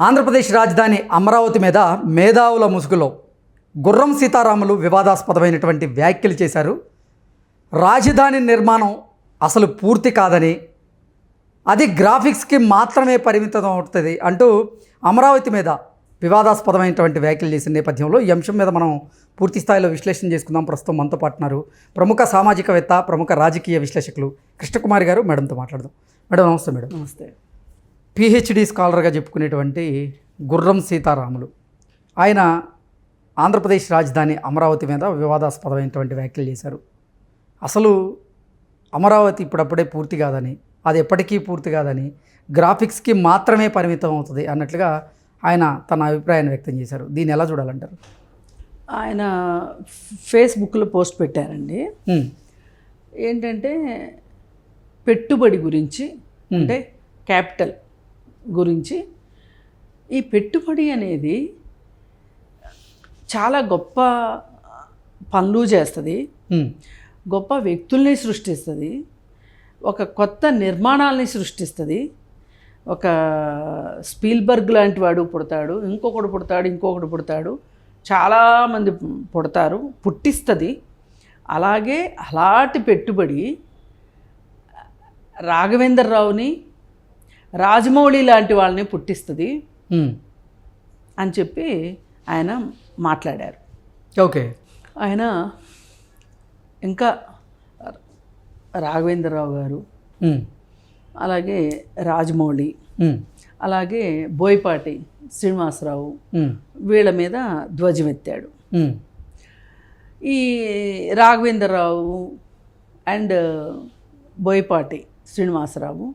ఆంధ్రప్రదేశ్ రాజధాని అమరావతి మీద మేధావుల ముసుగులో గుర్రం సీతారాములు వివాదాస్పదమైనటువంటి వ్యాఖ్యలు చేశారు. రాజధాని నిర్మాణం అసలు పూర్తి కాదని అది గ్రాఫిక్స్కి మాత్రమే పరిమితం అవుతుంది అంటూ అమరావతి మీద వివాదాస్పదమైనటువంటి వ్యాఖ్యలు చేసిన నేపథ్యంలో ఈ అంశం మీద మనం పూర్తి స్థాయిలో విశ్లేషణ చేసుకుందాం. ప్రస్తుతం మనతో పాటున్నారు ప్రముఖ సామాజికవేత్త ప్రముఖ రాజకీయ విశ్లేషకులు కృష్ణకుమారి గారు. మేడంతో మాట్లాడదాం. మేడం నమస్తే మేడం. నమస్తే. పిహెచ్డి స్కాలర్గా చెప్పుకునేటువంటి గుర్రం సీతారాములు. ఆయన ఆంధ్రప్రదేశ్ రాజధాని అమరావతి మీద వివాదాస్పదమైనటువంటి వ్యాఖ్యలు చేశారు. అసలు అమరావతి ఇప్పుడప్పుడే పూర్తి కాదని అది ఎప్పటికీ పూర్తి కాదని గ్రాఫిక్స్కి మాత్రమే పరిమితం అవుతుంది అన్నట్లుగా ఆయన తన అభిప్రాయాన్ని వ్యక్తం చేశారు. దీన్ని ఎలా చూడాలంటారు? ఆయన ఫేస్బుక్లో పోస్ట్ పెట్టారండి. ఏంటంటే పెట్టుబడి గురించి అంటే క్యాపిటల్. గురించి. ఈ పెట్టుబడి అనేది చాలా గొప్ప పనులు చేస్తుంది. గొప్ప వ్యక్తుల్ని సృష్టిస్తుంది. ఒక కొత్త నిర్మాణాలని సృష్టిస్తుంది. ఒక స్పీల్బర్గ్ లాంటి వాడు పుడతాడు ఇంకొకడు పుడతాడు ఇంకొకడు పుడతాడు. చాలామంది పుడతారు పుట్టిస్తుంది. అలాగే అలాంటి పెట్టుబడి రాఘవేంద్రరావుని రాజమౌళి లాంటి వాళ్ళని పుట్టిస్తుంది అని చెప్పి ఆయన మాట్లాడారు. ఓకే. ఆయన ఇంకా రాఘవేంద్రరావు గారు అలాగే రాజమౌళి అలాగే బోయపాటి శ్రీనివాసరావు వీళ్ళ మీద ధ్వజమెత్తాడు ఈ రాఘవేంద్రరావు అండ్ బోయపాటి శ్రీనివాసరావు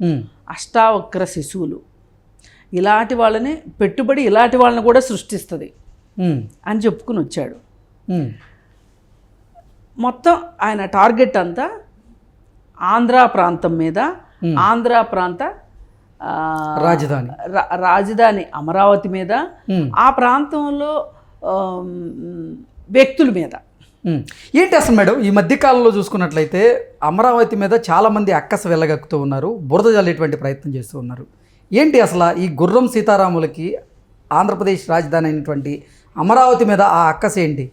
అష్టావక్ర శిశువులు. ఇలాంటి వాళ్ళని పెట్టుబడి ఇలాంటి వాళ్ళని కూడా సృష్టిస్తుంది. అని చెప్పుకుని వచ్చాడు. మొత్తం ఆయన టార్గెట్ అంతా ఆంధ్ర ప్రాంతం మీద ఆంధ్ర ప్రాంత రాజధాని. రాజధాని అమరావతి మీద. ఆ ప్రాంతంలో వ్యక్తుల మీద. ఏంటి అసలు మేడం? ఈ మధ్య కాలంలో చూసుకున్నట్లయితే అమరావతి మీద చాలామంది అక్కస వెళ్ళగక్కుతూ ఉన్నారు బురద జల్లేటువంటి ప్రయత్నం చేస్తూ ఉన్నారు. ఏంటి అసలు ఈ గుర్రం సీతారాములకి ఆంధ్రప్రదేశ్ రాజధాని అయినటువంటి అమరావతి మీద ఆ అక్కస ఏంటి?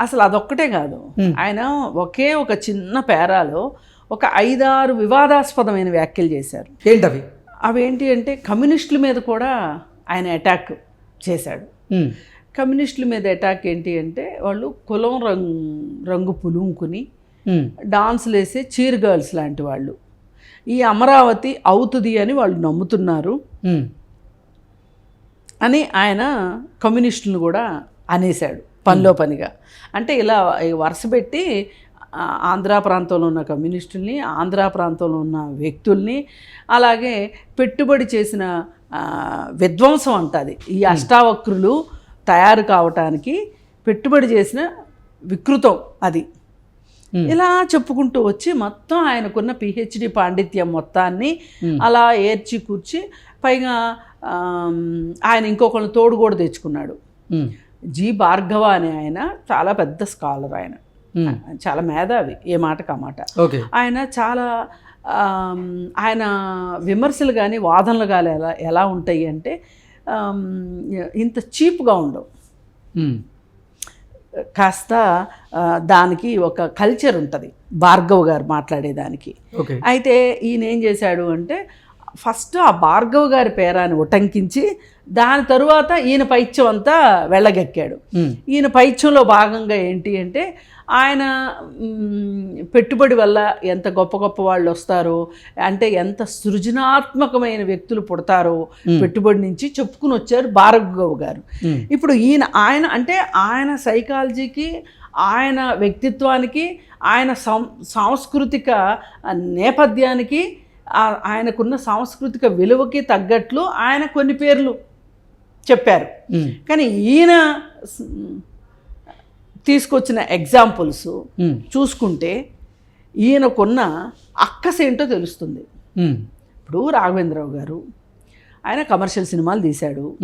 అసలు అదొక్కటే కాదు. ఆయన ఒకే ఒక చిన్న పేరాలో ఒక ఐదారు వివాదాస్పదమైన వ్యాఖ్యలు చేశారు. ఏంటవి? అవేంటి అంటే కమ్యూనిస్టుల మీద కూడా ఆయన అటాక్ చేశాడు. కమ్యూనిస్టుల మీద అటాక్ ఏంటి అంటే వాళ్ళు కులం రంగు రంగు పులుముకుని. డాన్సులు వేసే చీర్ గర్ల్స్ లాంటి వాళ్ళు. ఈ అమరావతి అవుతుంది అని వాళ్ళు నమ్ముతున్నారు. ఉమ్. అని ఆయన కమ్యూనిస్టులను కూడా అనేశాడు పనిలో పనిగా. అంటే ఇలా వరుస పెట్టి ఆంధ్ర ప్రాంతంలో ఉన్న కమ్యూనిస్టుల్ని ఆంధ్ర ప్రాంతంలో ఉన్న వ్యక్తుల్ని అలాగే పెట్టుబడి చేసిన విధ్వంసం అంటది. ఈ అష్టావక్రులు తయారు కావటానికి పెట్టుబడి చేసిన వికృతం అది. ఇలా చెప్పుకుంటూ వచ్చి మొత్తం ఆయనకున్న పిహెచ్డి పాండిత్యం మొత్తాన్ని అలా ఏర్చి కూర్చి పైగా ఆయన ఇంకొకరిని తోడు కూడా తెచ్చుకున్నాడు. జి భార్గవ అనే ఆయన చాలా పెద్ద స్కాలర్ ఆయన. చాలా మేధావి ఏ మాట. ఓకే. ఆయన చాలా ఆయన విమర్శలు కానీ వాదనలు కానీ ఎలా ఎలా ఉంటాయి అంటే ఇంత చీప్గా ఉండవు. కాస్త దానికి ఒక కల్చర్ ఉంటుంది. భార్గవ్ గారు మాట్లాడేదానికి. ఓకే. అయితే ఈయన ఏం చేశాడు అంటే ఫస్ట్ ఆ భార్గవ్ గారి పేరాన్ని ఉటంకించి దాని తరువాత ఈయన పైత్యం అంతా వెళ్ళగెక్కాడు. ఈయన పైత్యంలో భాగంగా ఏంటి అంటే ఆయన పెట్టుబడి వల్ల ఎంత గొప్ప గొప్ప వాళ్ళు వస్తారో అంటే ఎంత సృజనాత్మకమైన వ్యక్తులు పుడతారో పెట్టుబడి నుంచి చెప్పుకుని వచ్చారు భార్గవ్ గారు. ఇప్పుడు ఈయన ఆయన అంటే ఆయన సైకాలజీకి ఆయన వ్యక్తిత్వానికి ఆయన సం సాంస్కృతిక నేపథ్యానికి ఆయనకున్న సాంస్కృతిక విలువకి తగ్గట్లు ఆయన కొన్ని పేర్లు చెప్పారు. కానీ ఈయన తీసుకొచ్చిన ఎగ్జాంపుల్స్. చూసుకుంటే ఈయనకున్న అక్కస ఏంటో తెలుస్తుంది. ఇప్పుడు రాఘవేంద్రరావు గారు ఆయన కమర్షియల్ సినిమాలు తీశాడు.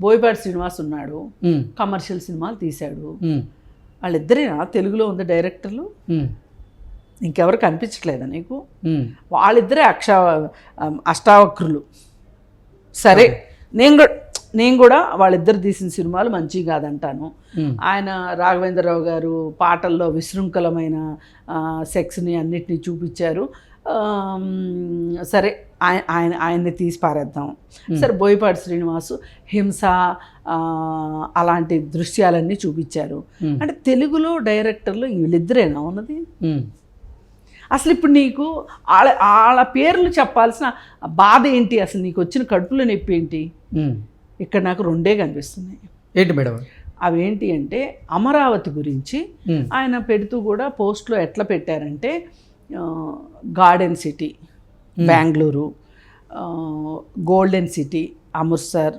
బోయపాటి శ్రీనివాస్ ఉన్నాడు. కమర్షియల్ సినిమాలు తీశాడు. వాళ్ళిద్దరేనా తెలుగులో ఉంది డైరెక్టర్లు. ఇంకెవరు కనిపించట్లేదా నీకు. వాళ్ళిద్దరే అక్ష అష్టావక్రులు సరే నేను కూడా నేను కూడా వాళ్ళిద్దరు తీసిన సినిమాలు మంచివి కాదంటాను. ఆయన రాఘవేంద్రరావు గారు పాటల్లో విశృంఖలమైన సెక్స్ని అన్నిటినీ చూపించారు. సరే ఆయన ఆయన ఆయన్ని తీసి పారేద్దాం. సరే బోయపాటి శ్రీనివాసు హింస అలాంటి దృశ్యాలన్నీ చూపించారు. అంటే తెలుగులో డైరెక్టర్లు వీళ్ళిద్దరేనా ఉన్నది? అసలు ఇప్పుడు నీకు వాళ్ళ వాళ్ళ పేర్లు చెప్పాల్సిన బాధ ఏంటి? అసలు నీకు వచ్చిన కడుపులో నొప్పి ఏంటి. ఇక్కడ నాకు రెండే కనిపిస్తున్నాయి. ఏంటి మేడం? అవేంటి అంటే అమరావతి గురించి ఆయన పెడుతూ కూడా పోస్ట్లో ఎట్లా పెట్టారంటే garden city Bengaluru golden city Amritsar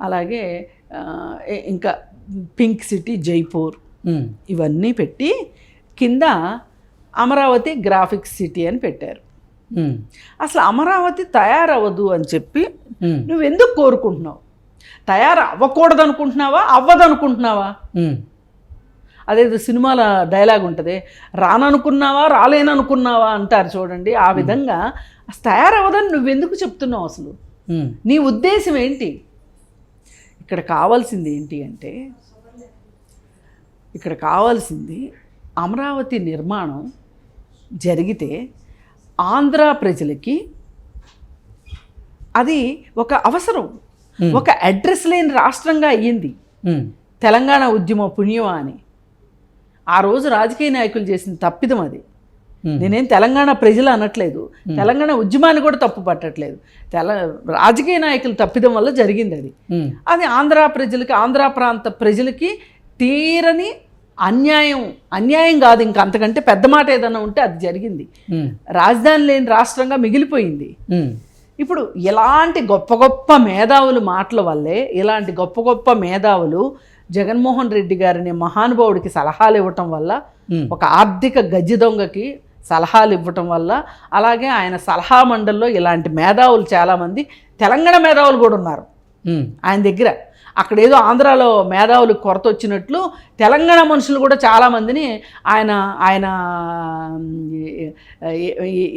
అలాగే ఇంకా పింక్ సిటీ జైపూర్ ఇవన్నీ పెట్టి కింద అమరావతి గ్రాఫిక్స్ సిటీ అని పెట్టారు. అసలు అమరావతి తయారవ్వదు అని చెప్పి ఉమ్, నువ్వు ఎందుకు కోరుకుంటున్నావు? తయారు అవ్వకూడదు అనుకుంటున్నావా అవ్వదు అనుకుంటున్నావా అదేదో సినిమాల డైలాగ్ ఉంటుంది. రాననుకున్నావా రాలేననుకున్నావా అంటారు చూడండి. ఆ విధంగా అసలు తయారవ్వదని నువ్వెందుకు చెప్తున్నావు అసలు? నీ ఉద్దేశం ఏంటి? ఇక్కడ కావాల్సింది ఏంటి అంటే ఇక్కడ కావాల్సింది అమరావతి నిర్మాణం జరిగితే ఆంధ్ర ప్రజలకి అది ఒక అవసరం. ఒక అడ్రస్ లేని రాష్ట్రంగా అయ్యింది. ఉమ్, తెలంగాణ ఉద్యమ పుణ్యమా అని. ఆ రోజు రాజకీయ నాయకులు చేసిన తప్పిదం అది. ఉమ్, నేనేం తెలంగాణ ప్రజలు అనట్లేదు. తెలంగాణ ఉద్యమాన్ని కూడా తప్పు పట్టట్లేదు. తెల రాజకీయ నాయకులు తప్పిదం వల్ల జరిగింది అది. అది ఆంధ్ర ప్రజలకి ఆంధ్ర ప్రాంత ప్రజలకి తీరని అన్యాయం. అన్యాయం కాదు ఇంకా అంతకంటే పెద్ద మాట ఏదైనా ఉంటే అది జరిగింది. రాజధాని లేని రాష్ట్రంగా మిగిలిపోయింది. ఇప్పుడు ఇలాంటి గొప్ప గొప్ప మేధావులు మాటల వల్లే ఇలాంటి గొప్ప గొప్ప మేధావులు జగన్మోహన్ రెడ్డి గారిని మహానుభావుడికి సలహాలు ఇవ్వటం వల్ల ఒక ఆర్థిక గజ్జి దొంగకి సలహాలు ఇవ్వటం వల్ల అలాగే ఆయన సలహా మండలిలో ఇలాంటి మేధావులు చాలామంది తెలంగాణ మేధావులు కూడా ఉన్నారు. ఆయన దగ్గర అక్కడ ఏదో ఆంధ్రాలో మేధావులకు కొరత వచ్చినట్లు తెలంగాణ మనుషులు కూడా చాలామందిని ఆయన ఆయన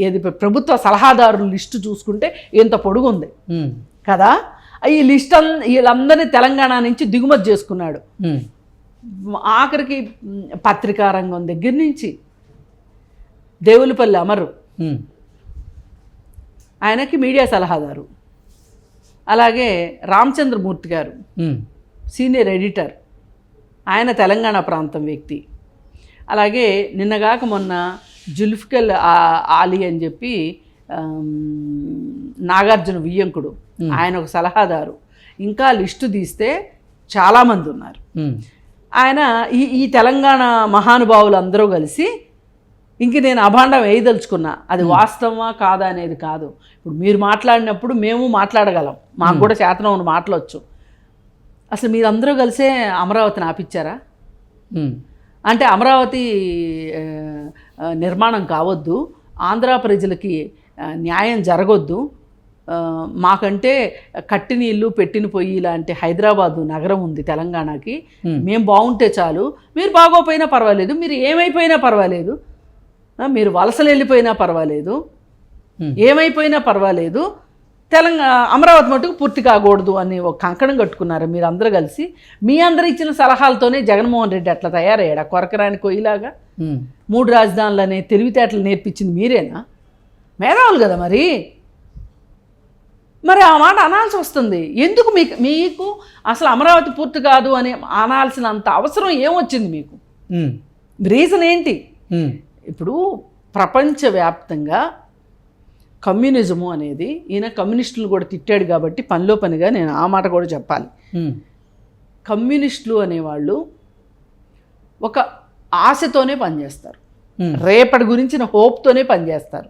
ఏది ప్రభుత్వ సలహాదారుల లిస్టు చూసుకుంటే ఇంత పొడుగు ఉంది కదా? ఈ లిస్ట్ అన్ వీళ్ళందరినీ తెలంగాణ నుంచి దిగుమతి చేసుకున్నాడు. ఆఖరికి పత్రికా రంగం దగ్గర నుంచి దేవులపల్లి అమరు ఆయనకి మీడియా సలహాదారు. అలాగే రామచంద్రమూర్తి గారు సీనియర్ ఎడిటర్ ఆయన తెలంగాణ ప్రాంతం వ్యక్తి. అలాగే నిన్నగాక మొన్న జుల్ఫికల్ ఆలీ అని చెప్పి నాగార్జున వియ్యంకుడు ఆయన ఒక సలహాదారు. ఇంకా లిస్టు తీస్తే చాలామంది ఉన్నారు. ఆయన ఈ ఈ తెలంగాణ మహానుభావులు అందరూ కలిసి ఇంక నేను అభాండం వేయదలుచుకున్నా. అది వాస్తవమా కాదా అనేది కాదు. ఇప్పుడు మీరు మాట్లాడినప్పుడు మేము మాట్లాడగలం. మాకు కూడా చేతనం ఉన్న మాట్లాడచ్చు అసలు మీరందరూ కలిసే అమరావతిని ఆపిచ్చారా అంటే అమరావతి నిర్మాణం కావద్దు. ఆంధ్ర ప్రజలకి న్యాయం జరగొద్దు. మాకంటే కట్టిన ఇల్లు పెట్టిన పొయ్యి లాంటి హైదరాబాదు నగరం ఉంది తెలంగాణకి. మేము. బాగుంటే చాలు. మీరు బాగోపోయినా పర్వాలేదు. మీరు ఏమైపోయినా పర్వాలేదు. మీరు వలసలు వెళ్ళిపోయినా పర్వాలేదు. ఏమైపోయినా పర్వాలేదు. తెలంగాణ అమరావతి మటుకు పూర్తి కాకూడదు అని ఒక కంకణం కట్టుకున్నారు మీరు అందరూ కలిసి. మీ అందరు ఇచ్చిన సలహాలతోనే జగన్మోహన్ రెడ్డి అట్లా తయారయ్యాడు? ఆ కొరకరాని కొయ్యిలాగా? మూడు రాజధానులనే తెలివితేటలు నేర్పించింది మీరేనా? మేధావులు కదా మరి. మరి ఆ మాట అనాల్సి వస్తుంది. ఎందుకు మీకు మీకు అసలు అమరావతి పూర్తి కాదు అని అనాల్సినంత అవసరం ఏమొచ్చింది మీకు? రీజన్ ఏంటి? ఇప్పుడు ప్రపంచవ్యాప్తంగా కమ్యూనిజము అనేది ఈయన కమ్యూనిస్టులు కూడా తిట్టాడు కాబట్టి పనిలో పనిగా నేను ఆ మాట కూడా చెప్పాలి. కమ్యూనిస్టులు అనేవాళ్ళు ఒక ఆశతోనే పనిచేస్తారు. రేపటి గురించిన హోప్తోనే పనిచేస్తారు.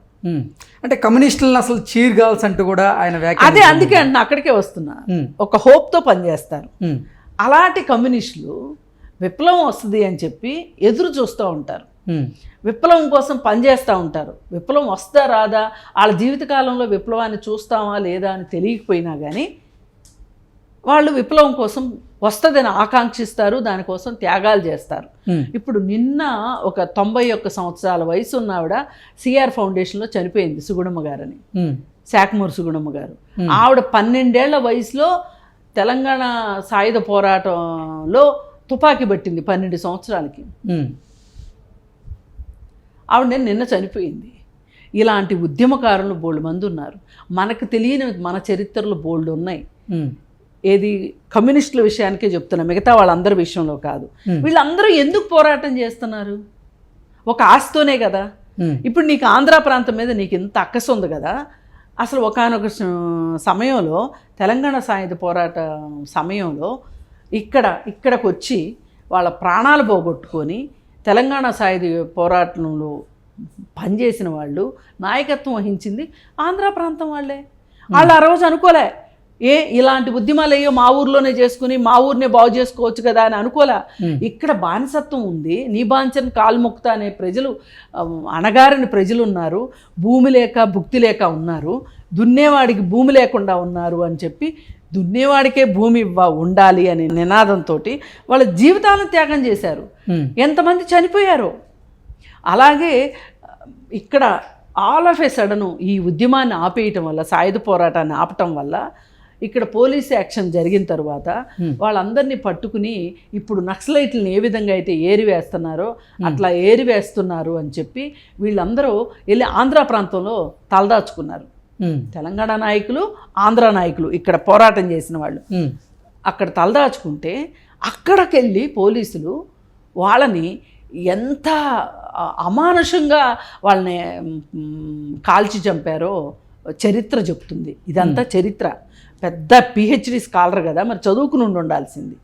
అంటే కమ్యూనిస్టులను అసలు చీర్ గర్ల్స్ అంటూ కూడా ఆయన అదే అందుకే అంటున్నా అక్కడికే వస్తున్నా. ఒక హోప్తో పనిచేస్తారు. అలాంటి కమ్యూనిస్టులు విప్లవం వస్తుంది అని చెప్పి ఎదురు చూస్తూ ఉంటారు. విప్లవం కోసం పనిచేస్తూ ఉంటారు. విప్లవం వస్తా రాదా? వాళ్ళ జీవితకాలంలో విప్లవాన్ని చూస్తామా లేదా అని తెలియకపోయినా కానీ వాళ్ళు విప్లవం కోసం వస్తుందని ఆకాంక్షిస్తారు దానికోసం త్యాగాలు చేస్తారు. ఇప్పుడు నిన్న ఒక తొంభై ఒక్క సంవత్సరాల వయసు ఉన్న ఆవిడ సిఆర్ ఫౌండేషన్లో చనిపోయింది సుగుణమ్మ గారని. శాఖమూరు సుగుణమ్మ గారు. ఆవిడ పన్నెండేళ్ళ వయసులో తెలంగాణ సాయుధ పోరాటంలో తుపాకీ పట్టింది పన్నెండు సంవత్సరాలకి. ఆవిడ నిన్న చనిపోయింది. ఇలాంటి ఉద్యమకారులు బోల్డ్ మంది ఉన్నారు. మనకు తెలియని మన చరిత్రలో బోల్డ్ ఉన్నాయి. ఏది కమ్యూనిస్టుల విషయానికే చెప్తున్నా మిగతా వాళ్ళందరి విషయంలో కాదు. వీళ్ళందరూ ఎందుకు పోరాటం చేస్తున్నారు? ఒక ఆశతోనే కదా. ఇప్పుడు నీకు ఆంధ్ర ప్రాంతం మీద నీకు ఇంత అక్కసు ఉంది కదా. అసలు ఒకనొక సమయంలో తెలంగాణ సాయుధ పోరాట సమయంలో ఇక్కడ ఇక్కడికి వచ్చి వాళ్ళ ప్రాణాలు పోగొట్టుకొని తెలంగాణ సాయుధ పోరాటంలో పనిచేసిన వాళ్ళు నాయకత్వం వహించింది ఆంధ్ర ప్రాంతం వాళ్ళే వాళ్ళు ఆ రోజు అనుకోలే ఏ ఇలాంటి ఉద్యమాలు అయ్యో మా ఊర్లోనే చేసుకుని మా ఊరినే బాగు చేసుకోవచ్చు కదా అని అనుకోలే. ఇక్కడ బానిసత్వం ఉంది నీ బాంచన్ కాలు మొక్కుతా అనే ప్రజలు అణగారిన ప్రజలు ఉన్నారు భూమి లేక భుక్తి లేక ఉన్నారు దున్నేవాడికి భూమి లేకుండా ఉన్నారు అని చెప్పి దున్నేవాడికే భూమి ఇవ్వ ఉండాలి అనే నినాదంతో వాళ్ళ జీవితాలను త్యాగం చేశారు. ఎంతమంది చనిపోయారో. అలాగే ఇక్కడ ఆల్ ఆఫ్ ఏ సడను ఈ ఉద్యమాన్ని ఆపేయటం వల్ల సాయుధ పోరాటాన్ని ఆపటం వల్ల ఇక్కడ పోలీస్ యాక్షన్ జరిగిన తర్వాత. వాళ్ళందరినీ పట్టుకుని ఇప్పుడు నక్సలైట్లను ఏ విధంగా అయితే ఏరివేస్తున్నారో అట్లా ఏరివేస్తున్నారు అని చెప్పి వీళ్ళందరూ వెళ్ళి ఆంధ్ర ప్రాంతంలో తలదాచుకున్నారు. తెలంగాణ నాయకులు ఆంధ్ర నాయకులు ఇక్కడ పోరాటం చేసిన వాళ్ళు. అక్కడ తలదాచుకుంటే అక్కడికెళ్ళి పోలీసులు వాళ్ళని ఎంత అమానుషంగా వాళ్ళని కాల్చి చంపారో చరిత్ర చెప్తుంది. ఇదంతా చరిత్ర. పెద్ద పిహెచ్డి స్కాలర్ కదా మరి చదువుకుని ఉండి ఉండాల్సింది.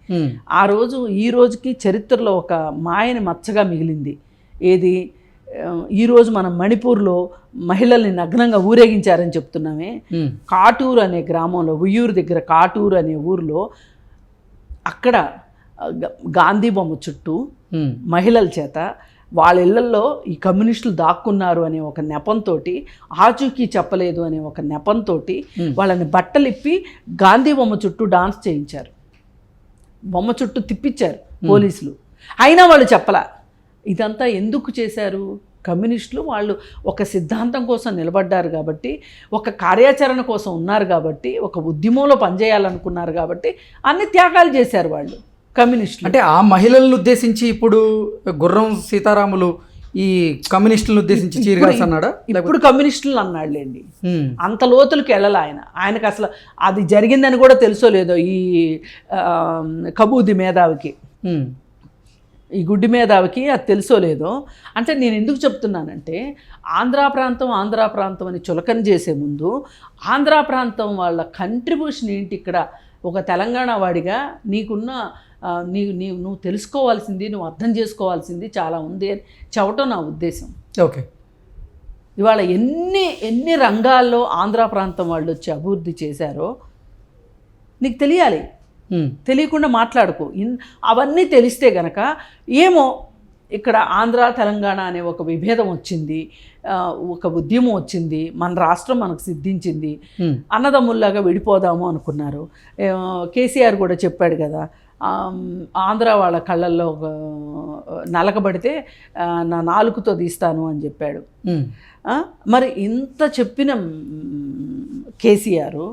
ఆ రోజు ఈ రోజుకి చరిత్రలో ఒక మాయని మచ్చగా మిగిలింది. ఏది? ఈరోజు మనం మణిపూర్లో మహిళల్ని నగ్నంగా ఊరేగించారని చెప్తున్నామే. కాటూరు అనే గ్రామంలో ఉయ్యూరు దగ్గర కాటూరు అనే ఊరిలో అక్కడ గాంధీ బొమ్మ చుట్టూ మహిళల చేత వాళ్ళ ఇళ్ళలో ఈ కమ్యూనిస్టులు దాక్కున్నారు అనే ఒక నెపంతో ఆచూకీ చెప్పలేదు అనే ఒక నెపంతో వాళ్ళని బట్టలిప్పి గాంధీ బొమ్మ చుట్టూ డాన్స్ చేయించారు. బొమ్మ చుట్టూ తిప్పించారు పోలీసులు. అయినా వాళ్ళు చెప్పలా ఇదంతా ఎందుకు చేశారు? కమ్యూనిస్టులు వాళ్ళు ఒక సిద్ధాంతం కోసం నిలబడ్డారు కాబట్టి ఒక కార్యాచరణ కోసం ఉన్నారు కాబట్టి ఒక ఉద్యమంలో పనిచేయాలనుకున్నారు కాబట్టి అన్ని త్యాగాలు చేశారు వాళ్ళు కమ్యూనిస్టులు. అంటే ఆ మహిళలను ఉద్దేశించి ఇప్పుడు గుర్రం సీతారాములు ఈ కమ్యూనిస్టులను ఉద్దేశించి చీరగాల్సి అన్నాడా ఇప్పుడు కమ్యూనిస్టులు అన్నాడులేండి. అంత లోతులకు వెళ్ళాలి ఆయన. ఆయనకు అసలు అది జరిగిందని కూడా తెలుసో లేదో ఈ కబూది మేధావికి. ఈ గుడ్డి మేధావికి అది తెలుసో లేదో? అంటే నేను ఎందుకు చెప్తున్నానంటే ఆంధ్రా ప్రాంతం ఆంధ్రా ప్రాంతం అని చులకన చేసే ముందు ఆంధ్రా ప్రాంతం వాళ్ళ కంట్రిబ్యూషన్ ఏంటి ఇక్కడ? ఒక తెలంగాణ వాడిగా నీకున్న నీ నీ నువ్వు తెలుసుకోవాల్సింది నువ్వు అర్థం చేసుకోవాల్సింది చాలా ఉంది అని చెప్పటం నా ఉద్దేశం. ఓకే. ఇవాళ ఎన్ని ఎన్ని రంగాల్లో ఆంధ్ర ప్రాంతం వాళ్ళు వచ్చి అభివృద్ధి చేశారో నీకు తెలియాలి. తెలియకుండా మాట్లాడుకో. అవన్నీ తెలిస్తే గనక ఏమో ఇక్కడ ఆంధ్ర తెలంగాణ అనే ఒక విభేదం వచ్చింది. ఒక ఉద్యమం వచ్చింది. మన రాష్ట్రం మనకు సిద్ధించింది. ఉమ్, అన్నదమ్ముల్లాగా విడిపోదాము అనుకున్నారు. కేసీఆర్ కూడా చెప్పాడు కదా ఆంధ్ర వాళ్ళ కళ్ళల్లో నలకబడితే నా నాలుగుతో తీస్తాను అని చెప్పాడు. మరి ఇంత చెప్పిన కేసీఆర్.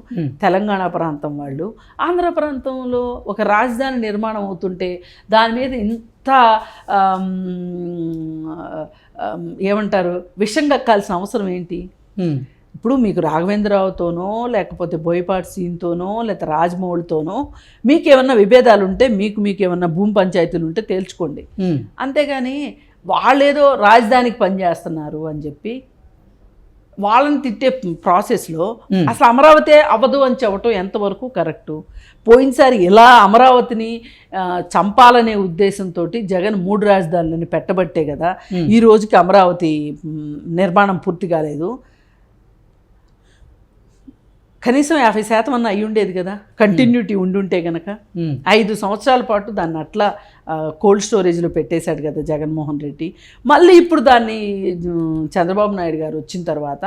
తెలంగాణ ప్రాంతం వాళ్ళు ఆంధ్ర ప్రాంతంలో ఒక రాజధాని నిర్మాణం అవుతుంటే దాని మీద ఇంత ఏమంటారు విషం కక్కాల్సిన అవసరం ఏంటి? ఇప్పుడు మీకు రాఘవేంద్రరావుతోనో లేకపోతే బోయపాటి సీన్తోనో లేకపోతే రాజమౌళితోనో మీకు ఏమన్నా విభేదాలు ఉంటే మీకు మీకు ఏమన్నా భూమి పంచాయతీలు ఉంటే తేల్చుకోండి అంతేగాని వాళ్ళేదో రాజధానికి పనిచేస్తున్నారు అని చెప్పి వాళ్ళని తిట్టే ప్రాసెస్లో. అసలు అమరావతి అవ్వదు అని చెప్పటం ఎంతవరకు కరెక్టు పోయినసారి ఇలా అమరావతిని చంపాలనే ఉద్దేశంతో జగన్ మూడు రాజధానులను పెట్టబట్టే కదా. ఈ రోజుకి అమరావతి నిర్మాణం పూర్తి కాలేదు కనీసం యాభై శాతం అన్న అయి ఉండేది కదా. కంటిన్యూటీ ఉండుంటే గనక ఉమ్, ఐదు సంవత్సరాల పాటు దాన్ని అట్లా కోల్డ్ స్టోరేజ్లో పెట్టేశాడు కదా జగన్మోహన్ రెడ్డి. మళ్ళీ ఇప్పుడు దాన్ని చంద్రబాబు నాయుడు గారు వచ్చిన తర్వాత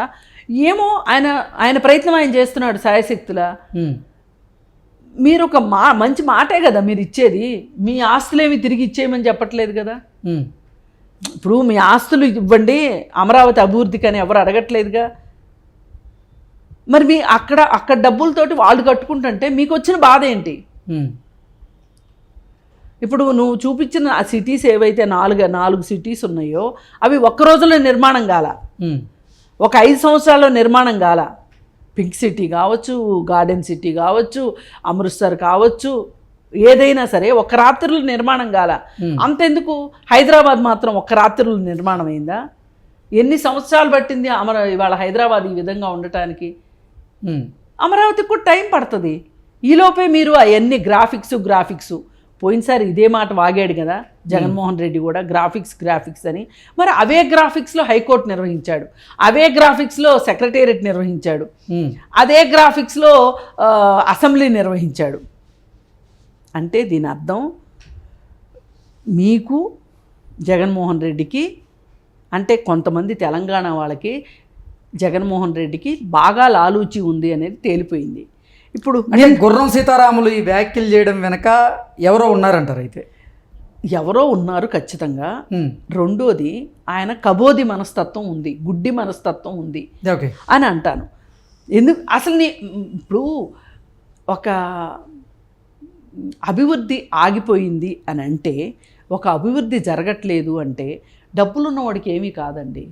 ఏమో ఆయన ఆయన ప్రయత్నం ఆయన చేస్తున్నాడు సాయశక్తులా. ఉమ్, మీరు ఒక మా మంచి మాటే కదా మీరు ఇచ్చేది. మీ ఆస్తులేమి తిరిగి ఇచ్చేయమని చెప్పట్లేదు కదా. ఇప్పుడు మీ ఆస్తులు ఇవ్వండి అమరావతి అభివృద్ధికి అని ఎవరు అడగట్లేదుగా. మరి మీ అక్కడ అక్కడ డబ్బులతోటి వాళ్ళు కట్టుకుంటుంటే మీకు వచ్చిన బాధ ఏంటి? ఇప్పుడు నువ్వు చూపించిన ఆ సిటీస్ ఏవైతే నాలుగు నాలుగు సిటీస్ ఉన్నాయో అవి ఒక్క రోజులో నిర్మాణం కాల. ఒక ఐదు సంవత్సరాల్లో నిర్మాణం కాల. పింక్ సిటీ కావచ్చు గార్డెన్ సిటీ కావచ్చు అమృత్సర్ కావచ్చు ఏదైనా సరే ఒక రాత్రిలో నిర్మాణం కాల. అంతెందుకు? హైదరాబాద్ మాత్రం ఒక రాత్రిలో నిర్మాణం అయిందా? ఎన్ని సంవత్సరాలు పట్టింది అమర ఇవాళ హైదరాబాద్ ఈ విధంగా ఉండటానికి? అమరావతికి కూడా టైం పడుతుంది. ఈలోపే మీరు అవన్నీ గ్రాఫిక్స్ గ్రాఫిక్స్. పోయినసారి ఇదే మాట వాగాడు కదా జగన్మోహన్ రెడ్డి కూడా గ్రాఫిక్స్ గ్రాఫిక్స్ అని. మరి అవే గ్రాఫిక్స్లో హైకోర్టు నిర్వహించాడు. అవే గ్రాఫిక్స్లో సెక్రటేరియట్ నిర్వహించాడు. అదే గ్రాఫిక్స్లో అసెంబ్లీ నిర్వహించాడు. అంటే దీని అర్థం మీకు జగన్మోహన్ రెడ్డికి అంటే కొంతమంది తెలంగాణ వాళ్ళకి జగన్మోహన్ రెడ్డికి బాగా లాలూచి ఉంది అనేది తేలిపోయింది. ఇప్పుడు గుర్రం సీతారాములు ఈ వ్యాఖ్యలు చేయడం వెనక ఎవరో ఉన్నారంటారు అయితే? ఎవరో ఉన్నారు ఖచ్చితంగా. రెండోది ఆయన కబోది మనస్తత్వం ఉంది గుడ్డి మనస్తత్వం ఉంది అని అంటాను. ఎందుకు? అసలు నీ ఇప్పుడు ఒక అభివృద్ధి ఆగిపోయింది అని అంటే ఒక అభివృద్ధి జరగట్లేదు అంటే డబ్బులున్న వాడికి ఏమీ కాదండి.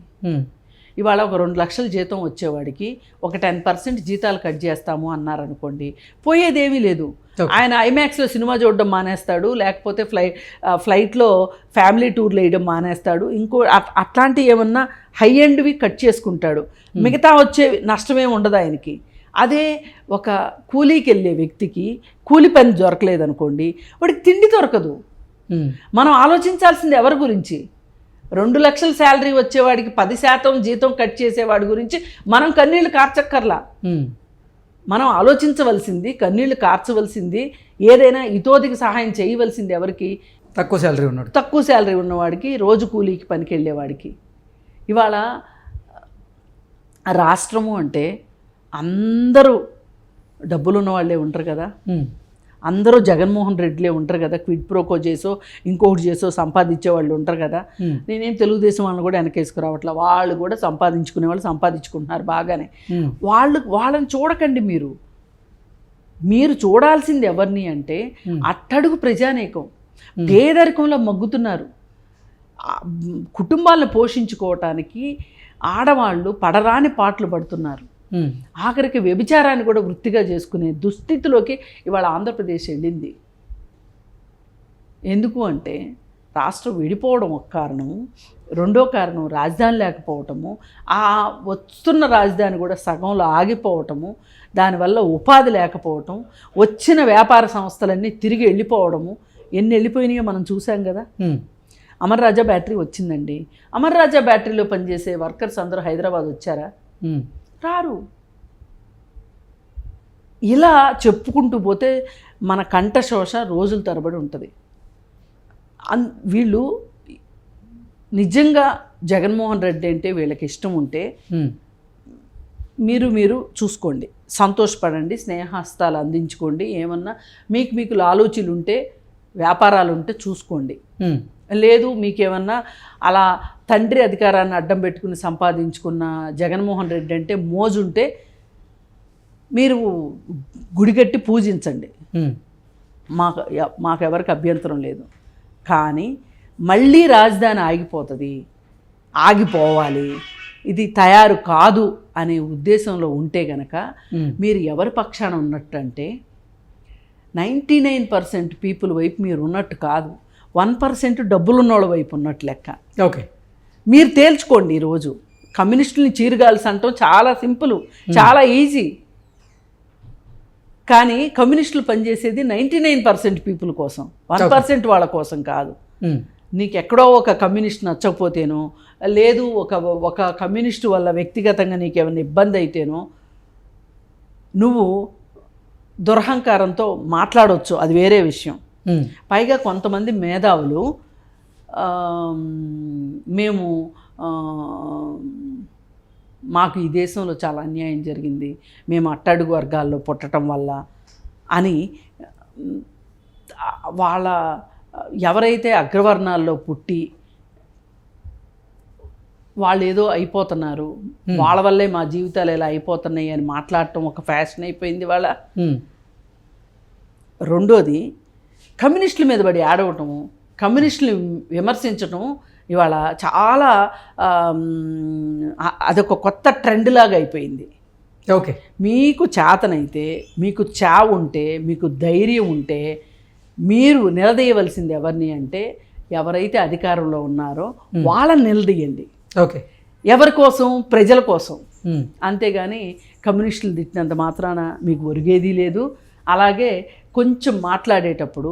ఇవాళ ఒక రెండు లక్షల జీతం వచ్చేవాడికి ఒక టెన్ పర్సెంట్ జీతాలు కట్ చేస్తాము అన్నారనుకోండి పోయేదేమీ లేదు. ఆయన ఐమాక్స్లో సినిమా చూడడం మానేస్తాడు లేకపోతే ఫ్లై ఫ్లైట్లో ఫ్యామిలీ టూర్లు వేయడం మానేస్తాడు ఇంకో అట్- అట్లాంటివి ఏమన్నా హై ఎండ్వి కట్ చేసుకుంటాడు. మిగతా వచ్చే నష్టమేం ఉండదు ఆయనకి. అదే ఒక కూలీకి వెళ్ళే వ్యక్తికి కూలి పని దొరకలేదు అనుకోండి వాడికి తిండి దొరకదు. మనం ఆలోచించాల్సింది ఎవరి గురించి? రెండు లక్షల శాలరీ వచ్చేవాడికి పది శాతం జీతం కట్ చేసేవాడి గురించి మనం కన్నీళ్ళు కార్చక్కర్లా. మనం ఆలోచించవలసింది కన్నీళ్ళు కార్చవలసింది ఏదైనా ఇతోదికి సహాయం చేయవలసింది ఎవరికి? తక్కువ శాలరీ ఉన్నాడు తక్కువ శాలరీ ఉన్నవాడికి రోజు కూలీకి పనికి వెళ్ళేవాడికి ఇవాళ రాష్ట్రము అంటే అందరూ డబ్బులు ఉన్న వాళ్ళే ఉంటారు కదా. అందరూ జగన్మోహన్ రెడ్డిలే ఉంటారు కదా క్విడ్ ప్రోకో చేసో ఇంకొకటి చేసో సంపాదించే వాళ్ళు ఉంటారు కదా. నేనేం తెలుగుదేశం వాళ్ళని కూడా వెనకేసుకురావట్లే వాళ్ళు కూడా సంపాదించుకునే వాళ్ళు సంపాదించుకుంటున్నారు బాగానే. వాళ్ళు వాళ్ళని చూడకండి మీరు. మీరు చూడాల్సింది ఎవరిని అంటే అట్టడుగు ప్రజానేకం. పేదరికంలో మగ్గుతున్నారు. కుటుంబాలను పోషించుకోవటానికి ఆడవాళ్ళు పడరాని పాటలు పడుతున్నారు. ఆఖరికి వ్యభిచారాన్ని కూడా వృత్తిగా చేసుకునే దుస్థితిలోకి ఇవాళ ఆంధ్రప్రదేశ్ వెళ్ళింది. ఎందుకు అంటే రాష్ట్రం విడిపోవడం ఒక కారణం రెండో కారణం రాజధాని లేకపోవటము ఆ వస్తున్న రాజధాని కూడా సగంలో ఆగిపోవటము దానివల్ల ఉపాధి లేకపోవటం వచ్చిన వ్యాపార సంస్థలన్నీ తిరిగి వెళ్ళిపోవడము ఎన్ని వెళ్ళిపోయినాయో మనం చూసాం కదా. అమర్ రాజా బ్యాటరీ వచ్చిందండి. అమర్ రాజా బ్యాటరీలో పనిచేసే వర్కర్స్ అందరూ హైదరాబాద్ వచ్చారా? రారు. ఇలా చెప్పుకుంటూ పోతే మన కంఠశోష రోజుల తరబడి ఉంటుంది. అన్ వీళ్ళు నిజంగా జగన్మోహన్ రెడ్డి అంటే వీళ్ళకి ఇష్టం ఉంటే మీరు మీరు చూసుకోండి. సంతోషపడండి స్నేహహస్తాలు అందించుకోండి. ఏమన్నా మీకు మీకు లాలూచీలు ఉంటే వ్యాపారాలు ఉంటే చూసుకోండి లేదు మీకేమన్నా అలా తండ్రి అధికారాన్ని అడ్డం పెట్టుకుని సంపాదించుకున్న జగన్మోహన్ రెడ్డి అంటే మోజుంటే మీరు గుడిగట్టి పూజించండి. మాకు మాకెవరికి అభ్యంతరం లేదు. కానీ మళ్ళీ రాజధాని ఆగిపోతుంది. ఆగిపోవాలి. ఇది తయారు కాదు అనే ఉద్దేశంలో ఉంటే గనక మీరు ఎవరి పక్షాన ఉన్నట్టు అంటే నైంటీ నైన్ పర్సెంట్ పీపుల్ వైపు మీరు ఉన్నట్టు కాదు. వన్ పర్సెంట్ డబ్బులున్నోళ్ళ వైపు ఉన్నట్టు లెక్క. ఓకే. మీరు తేల్చుకోండి ఈరోజు. కమ్యూనిస్టుల్ని చీరగాల్సి అంటాం చాలా సింపుల్ చాలా ఈజీ. కానీ కమ్యూనిస్టులు పనిచేసేది నైంటీ నైన్ పర్సెంట్ పీపుల్ కోసం వన్ పర్సెంట్ వాళ్ళ కోసం కాదు. నీకు ఎక్కడో ఒక కమ్యూనిస్ట్ నచ్చకపోతేనో లేదు ఒక ఒక కమ్యూనిస్టు వల్ల వ్యక్తిగతంగా నీకు ఏమైనా ఇబ్బంది అయితేనో నువ్వు దురహంకారంతో మాట్లాడవచ్చు అది వేరే విషయం. పైగా కొంతమంది మేధావులు మేము మాకు ఈ దేశంలో చాలా అన్యాయం జరిగింది. మేము అట్టడుగు వర్గాల్లో పుట్టడం వల్ల అని వాళ్ళ ఎవరైతే అగ్రవర్ణాల్లో పుట్టి వాళ్ళు ఏదో అయిపోతున్నారు వాళ్ళ వల్లే మా జీవితాలు ఇలా అయిపోతున్నాయి అని మాట్లాడటం ఒక ఫ్యాషన్ అయిపోయింది వాళ్ళ రెండోది కమ్యూనిస్టుల మీద పడి ఆడవటము కమ్యూనిస్టులు విమర్శించటం ఇవాళ చాలా అదొక కొత్త ట్రెండ్ లాగా అయిపోయింది. ఓకే. మీకు చేతనైతే మీకు చావు ఉంటే మీకు ధైర్యం ఉంటే మీరు నిలదీయవలసింది ఎవరిని అంటే ఎవరైతే అధికారంలో ఉన్నారో వాళ్ళని నిలదీయండి. ఓకే. ఎవరి కోసం? ప్రజల కోసం. అంతేగాని కమ్యూనిస్టులు తిట్టినంత మాత్రాన మీకు ఒరిగేది లేదు. అలాగే కొంచెం మాట్లాడేటప్పుడు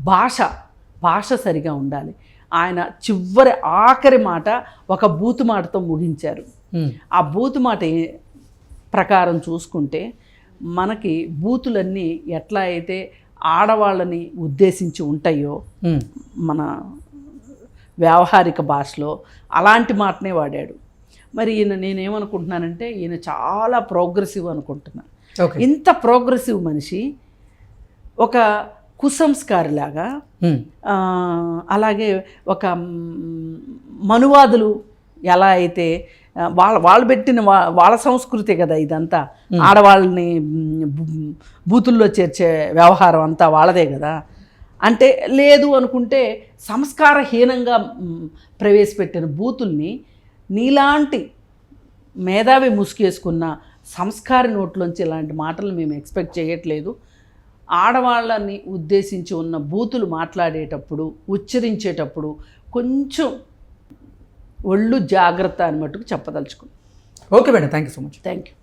భాష భాష సరిగా ఉండాలి. ఆయన చివరి ఆఖరి మాట ఒక బూతు మాటతో ముగించారు. ఆ బూతు మాట ప్రకారం చూసుకుంటే మనకి బూతులన్నీ ఎట్లా అయితే ఆడవాళ్ళని ఉద్దేశించి ఉంటాయో మన వ్యావహారిక భాషలో అలాంటి మాటనే వాడాడు. మరి ఈయన నేనేమనుకుంటున్నానంటే ఈయన చాలా ప్రోగ్రెసివ్ అనుకుంటున్నాను ఇంత ప్రోగ్రెసివ్ మనిషి ఒక కుసంస్కారిలాగా అలాగే ఒక మనువాదులు ఎలా అయితే వాళ్ళ వాళ్ళు పెట్టిన వా- వాళ్ళ సంస్కృతి కదా ఇదంతా. ఆడవాళ్ళని బూతుల్లో చేర్చే వ్యవహారం అంతా వాళ్ళదే కదా. అంటే లేదు అనుకుంటే సంస్కారహీనంగా ప్రవేశపెట్టిన బూతుల్ని నీలాంటి మేధావి ముసుగేసుకున్న సంస్కారి నోట్లోంచి ఇలాంటి మాటలు మేము ఎక్స్పెక్ట్ చేయట్లేదు. ఆడవాళ్ళని ఉద్దేశించి ఉన్న బూతులు మాట్లాడేటప్పుడు ఉచ్చరించేటప్పుడు కొంచెం ఒళ్ళు జాగ్రత్త అని మటుకు చెప్పదలుచుకున్నాను okay madam thank you so much. Thank you